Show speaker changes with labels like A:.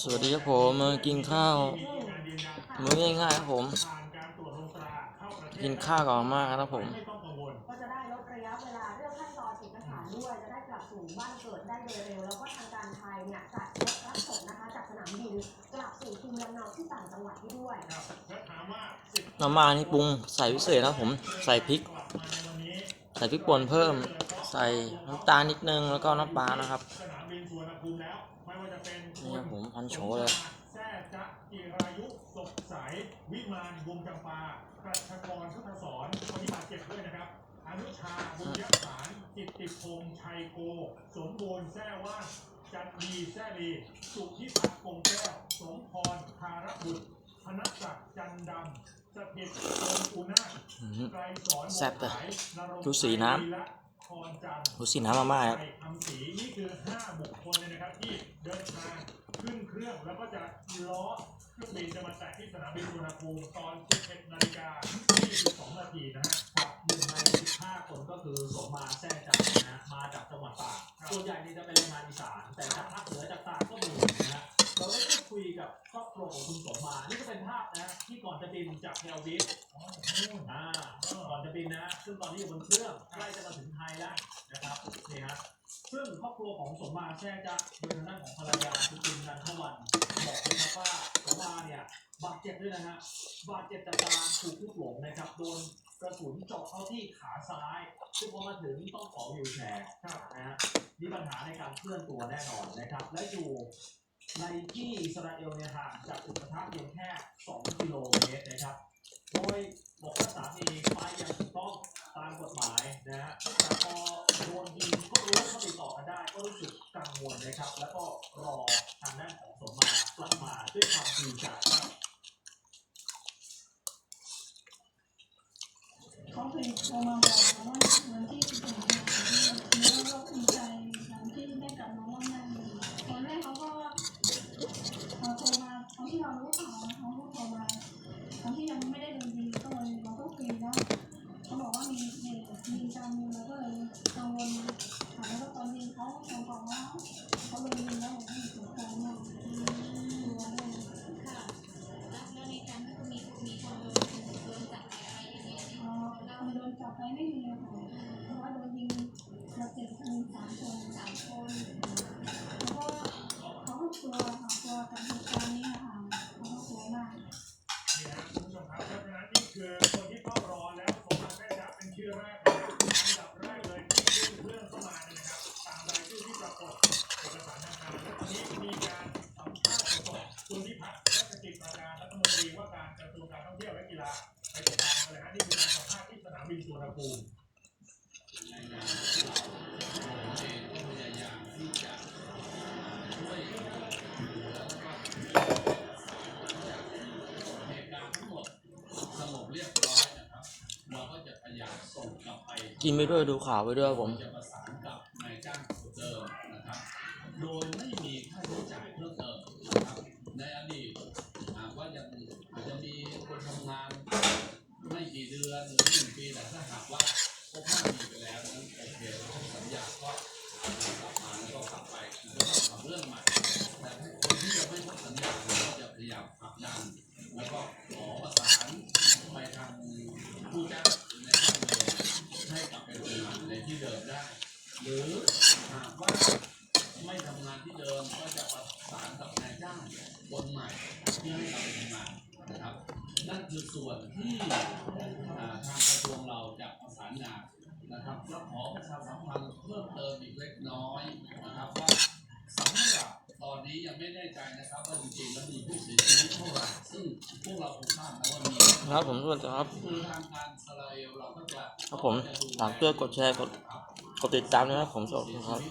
A: สวัสดีครับผมมากินข้าวมื้อง่ายๆครับผม กินข้าวก่อนมากครับผม
B: ก็จะได้ลดระยะเวลาเรื่องขั้นตอนเอกสารด้วยจะได้กลับสู่บ้านเกิดได้โดยเร็วแล้วก็ทางการไทยเนี่ยจัดรถรับส่งนะคะจากสนามบินกลับสู่ภูมิลำเนาที่ต่างจังหวัดให้ด้วย
A: มามานี่ปรุงใส่พิเศษครับผมใส่พริก ใส่พริกป่นเพิ่ม ใส่น้ำตาลนิดนึงแล้วก็น้ำปลานะครับ
C: สนามบินสุวรรณภูมิแล้วไม่ว่าจะเป็น
A: นี่ครับผมพันโฉเลย
C: แซ่จ๊ะจิรายุสดใสวิมานวงจำปาประชากรพุทธสอนคนที่บาดเจ็บด้วยนะครับอนุชาบุญยสารจิตติพงษ์ชัยโก สมบูรณ์แซ่ว่านจันดีแซ่ลีสุทธิพัฒน์คงแก้วสมพรคารบุตรธนศักดิ์จันดำสถิตพงษ์อุนาถ
A: อื้อหือ
C: ไกรสอน
A: แซ่บเลย
C: นรงค์
A: ดูสีน้ำ
C: และพรจันทร์
A: ดูสีน้ำมาม่าครับ
C: ไทยทำสีนี่คือ5บุคคลเลยนะครับ ที่เดินทางขึ้นเครื่องแล้วก็จะล้อเครื่องบินจะมาแตะที่สนามบินสุวรรณภูมิตอน11นาฬิกา22นาทีนะฮะ
D: ครับหนึ่งใน15คนก็คือสมมาแท้จันนะฮะมาจากจังหวัดตากส่วนใหญ่นี่จะเป็นแรงงานอีสานแต่จากภาคเหนือจากตากก็มี กับครอบครัวของคุณสมมา นี่ก็เป็นภาพนะ ที่ก่อนจะบินจากเทลวิฟอ่าก่อนจะบินนะ ซึ่งตอนนี้อยู่บนเครื่องใกล้จะมาถึงไทยแล้วนะครับนี่ฮะซึ่งครอบครัวของสมมาแท้จะโดยทางด้านของภรรยาคุณจินนันทวันบอกเลยครับว่าสมมาเนี่ยบาดเจ็บด้วยนะฮะบาดเจ็บจากการถูกลูกหลงนะครับโดนกระสุนเจาะเข้าที่ขาซ้าย ซึ่งพอมาถึงต้องขอวิวแชร์ครับนะฮะมีปัญหาในการเคลื่อนตัวแน่นอนนะครับ และอยู่ ในที่อิสราเอลเนี่ยห่างจากจุประทับเพียงแค่ 2 กิโลเมตรนะครับ โดยบอกว่าสามีไปอย่างถูกต้องตามกฎหมายนะฮะแต่พอโดนยิงก็รู้ว่าติดต่อกันได้ ก็รู้สึกกังวลนะครับ แล้วก็รอทางด้านของสมมากลับมาด้วยความดีใจครับ
E: เขาเวก็เขาก็กลัว
F: ค่ะก
E: ลัวกับเหตุการณ์นี้ ม
C: บินสุวรรณภูมิ
G: กินไป
A: ด้วยดูข่าวไปด้วยผ
G: ม กี่เดือนหรือหนึ่งปีแต่ถ้าหากว่าครบห้าปีไปแล้วนั้นโอเคสัญญาก็กลับมาแล้วก็กลับไปแล้วก็ทำเรื่องใหม่แต่คนที่ยังไม่ครบสัญญาเราก็จะพยายามผลักดันแล้วก็ขอประสานไปทางผู้จ้างหรือในจ้างเดิมให้กลับไปทำงานในที่เดิมได้ หรือหากว่าไม่ทำงานที่เดิมก็จะประสานกับนายจ้างคนใหม่ที่ให้เราไปทำงานนะครับ นั่นคือส่วนที่อ่าทางกระทรวงเราจะประสานงานนะครับแล้วขอประชาสัมพันธ์เพิ่มเติมอีกเล็กน้อยนะครับว่าสำหรับตอนนี้ยังไม่แน่ใจนะครับว่าจริงๆแล้วมีผู้เสียชีวิตเท่าไหร่ซึ่งพวกเราคงทราบนะว่ามี
A: ครับผมสวัสดีครับ
G: คือทางการอิสราเอลเราก็จะ
A: ครับผมฝากเพื่อกดแชร์กดกดติดตามนะครับผมสวัสดีครับ